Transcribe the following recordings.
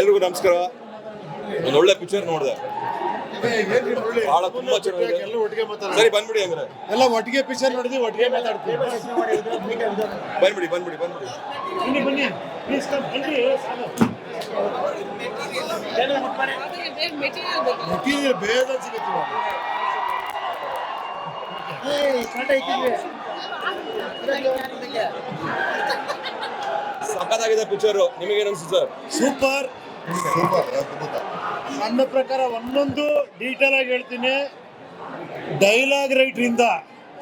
ಎಲ್ರಿಗೂ ನಮಸ್ಕಾರ. ಒಂದು ಒಳ್ಳೆ ಪಿಕ್ಚರ್ ನೋಡಿದೆ. ಬಹಳ ತುಂಬಾ ಚೆನ್ನಾಗಿದೆ. ಎಲ್ಲ ಒಟ್ಟಿಗೆ ಮಾತಾಡೋಣ ಸರಿ ಬಂದ್ಬಿಡಿ ಅಂದ್ರೆ ಎಲ್ಲ ಒಟ್ಟಿಗೆ ಪಿಕ್ಚರ್ ನೋಡಿದ್ವಿ ಒಟ್ಟಿಗೆ ಮಾತಾಡ್ತೀವಿ. ಬಂದ್ಬಿಡಿ ಬಂದ್ಬಿಡಿ ಬಂದ್ಬಿಡಿ. ಬನ್ನಿ ಬನ್ನಿ. ಪ್ಲೀಸ್ ಕಮ್ ಬನ್ನಿ ಮೆಟೀರಿಯಲ್ ಬೇಕು ಮೆಟೀರಿಯಲ್ ಬೇಗ ಸಿಗುತ್ತೆ. ಸಖತ್ತಾಗಿದೆ ಪಿಕ್ಚರ್ ನಿಮಗೇನು ಅನ್ಸುತ್ತೆ? ಸರ್ ಸೂಪರ್ ನನ್ನ ಪ್ರಕಾರ ಒಂದೊಂದು ಡೀಟೇಲ್ ಆಗಿ ಹೇಳ್ತೀನಿ. ಡೈಲಾಗ್ ರೈಟರ್ ಇಂದ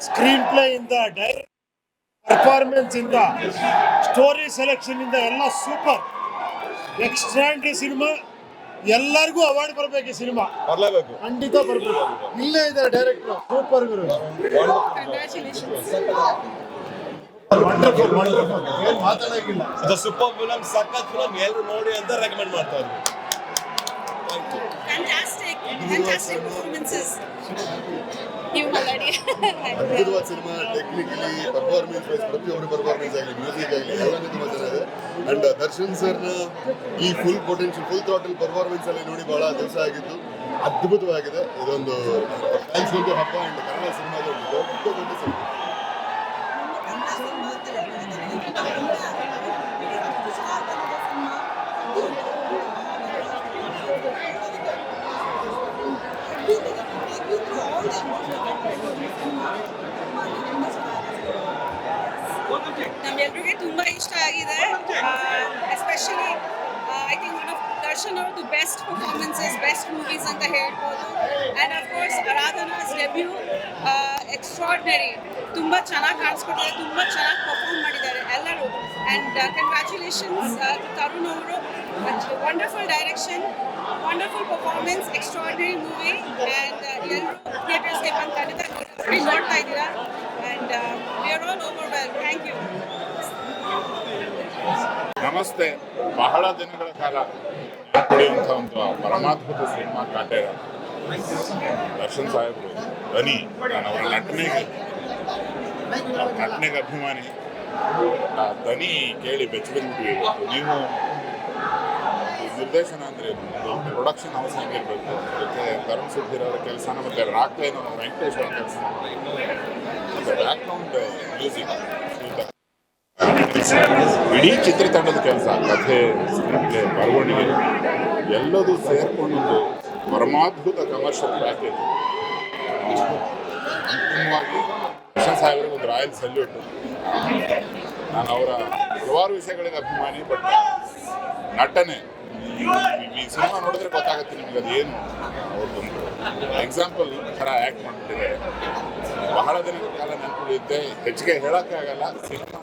ಸ್ಕ್ರೀನ್ ಪ್ಲೇ ಇಂದ ಪರ್ಫಾರ್ಮೆನ್ಸ್ ಇಂದ ಸ್ಟೋರಿ ಸೆಲೆಕ್ಷನ್ ಇಂದ ಎಲ್ಲ ಸೂಪರ್ ಎಕ್ಸ್ಟ್ರಾಂಡ್ರಿ ಸಿನಿಮಾ ಎಲ್ಲರಿಗೂ ಅವಾರ್ಡ್ ಬರ್ಬೇಕು ಈ ಸಿನಿಮಾ ಬರ್ಲೇಬೇಕು. ಖಂಡಿತ ಬರ್ಬೇಕು. ಇಲ್ಲೇ ಇದ್ದಾರೆ ಡೈರೆಕ್ಟರ್ ಸೂಪರ್ ಗುರು. ವಂಡರ್ಫುಲ್ ವಂಡರ್ಫುಲ್ ಏನ್ ಮಾತಾಡಂಗಿಲ್ಲ ಇದು ಸೂಪರ್ ಫಿಲಮ್ ಸಖತ್ ಫಿಲಮ್ ಎಲ್ಲರೂ ನೋಡಿ ಅಂತ ರೆಕಮೆಂಡ್ ಮಾಡ್ತಾ ಇದ್ವಿ thank you fantastic fantastic performances ನೀವು ಮಾತಾಡಿ ಅದ್ಭುತವಾದ ಸಿನಿಮಾ ಟೆಕ್ನಿಕಲಿ ಪರ್ಫಾರ್ಮೆನ್ಸ್ ವೈಸ್ ಪ್ರತಿಯೊಬ್ಬರ ಪರ್ಫಾರ್ಮೆನ್ಸ್ ಆಗಲಿ ಮ್ಯೂಸಿಕ್ ಆಗಲಿ ಎಲ್ಲನೂ ತುಂಬ ಚೆನ್ನಾಗಿದೆ. ಅಂಡ್ ದರ್ಶನ್ ಸರ್ ಈ full potential full throttle performance ಅಲ್ಲಿ ನೋಡಿ ಬಹಳ ದಿವಸ ಆಗಿದ್ದು ಅದ್ಭುತವಾಗಿದೆ. ಇದೊಂದು ಫ್ಯಾನ್ಸ್ ಒಂದು ಹಬ್ಬ ಅಂಡ್ ಕನ್ನಡ ಸಿನಿಮಾದ ಒಂದು ದೊಡ್ಡ ದೊಡ್ಡ ಸಿನಿಮಾ. ನಮ್ಮೆಲ್ರಿಗೆ ತುಂಬಾ ಇಷ್ಟ ಆಗಿದೆ. Especially I think one of Darshan ಅವ್ರದ್ದು ಬೆಸ್ಟ್ ಪರ್ಫಾರ್ಮೆನ್ಸಸ್ ಬೆಸ್ಟ್ ಮೂವೀಸ್ ಅಂತ ಹೇಳ್ಬೋದು. And of course Aradhana's debut extraordinary ತುಂಬ ಚೆನ್ನಾಗಿ ಕಾಣಿಸ್ಕೊಟ್ಟಿದ್ದಾರೆ ತುಂಬ ಚೆನ್ನಾಗಿ ಪರ್ಫಾರ್ಮ್ ಮಾಡಿದ್ದಾರೆ ಎಲ್ಲರೂ. ಆ್ಯಂಡ್ ಕಂಗ್ರ್ಯಾಚುಲೇಷನ್ಸ್ ತರುಣ್ ಅವರು. Wonderful direction wonderful performance extraordinary movie and ಎಲ್ಲರೂ ಖಂಡಿತ ನೋಡಿ ನೋಡ್ತಾ ಇದ್ದೀರಾ and we are all over well thank you ನಮಸ್ತೆ. ಬಹಳ ದಿನಗಳ ಕಾಲ ಪಡೆಯುವಂಥ ಒಂದು ಪರಮಾದ್ಭುತ ಸಿನಿಮಾ ಕಾಟೇರ ದರ್ಶನ್ ಸಾಹೇಬರು, ಧ್ವನಿ, ನಾನು ಅವರ ನಟನೆಗೆ ಅವ್ರ ನಟನೆಗೆ ಅಭಿಮಾನಿ. ಆ ಧ್ವನಿ ಕೇಳಿ ಬೆಚ್ಚಬಿದ್ಬಿಟ್ವಿ ಇವತ್ತು ನೀವು ಈ ನಿರ್ದೇಶನ ಅಂದರೆ ಪ್ರೊಡಕ್ಷನ್ ಹೌಸ್ ಹೆಂಗಿರ್ಬೇಕು ಅದಕ್ಕೆ ತರುಣ್ ಅವರ ಕೆಲಸನ ಮತ್ತು ರಾಕ್ ಲೈನ್ ವೆಂಕಟೇಶ್ ಅವರ ಕೆಲಸ ಮತ್ತು ಬ್ಯಾಕ್ಗ್ರೌಂಡ್ ಮ್ಯೂಸಿಕ್ ಇಡೀ ಚಿತ್ರತಂಡದ ಕೆಲಸ, ಕಥೆ ಸ್ಕ್ರೀನ್ ಪ್ಲೇ ಬರವಣಿಗೆ, ಎಲ್ಲದೂ ಸೇರಿಕೊಂಡು ಪರಮಾದ್ಭುತ ಕಮರ್ಷಿಯಲ್ ಪ್ಯಾಕೇಜ್ ಅಂತಿಮವಾಗಿ ಕೃಷ್ಣ ಸಾಹೇಬರಿಗೆ ಒಂದು ರಾಯಲ್ ಸಲ್ಯೂಟ್ ನಾನು ಅವರ ಹಲವಾರು ವಿಷಯಗಳಿಗೆ ಅಭಿಮಾನಿ ಬಟ್ ನಟನೆ. ಈ ಸಿನಿಮಾ ನೋಡಿದ್ರೆ ಗೊತ್ತಾಗುತ್ತೆ ನಿಮ್ಗೆ ಅದೇನು ಅವ್ರದ್ದೊಂದು ಎಕ್ಸಾಂಪಲ್ ಥರ ಆ್ಯಕ್ಟ್ ಮಾಡ್ಬಿಟ್ಟಿದೆ ಬಹಳ ದಿನಗಳ ಕಾಲ ನೆನಪುಳಿಯುತ್ತೆ ಹೆಚ್ಚಿಗೆ ಹೇಳೋಕ್ಕಾಗಲ್ಲ. ಸಿನಿಮಾ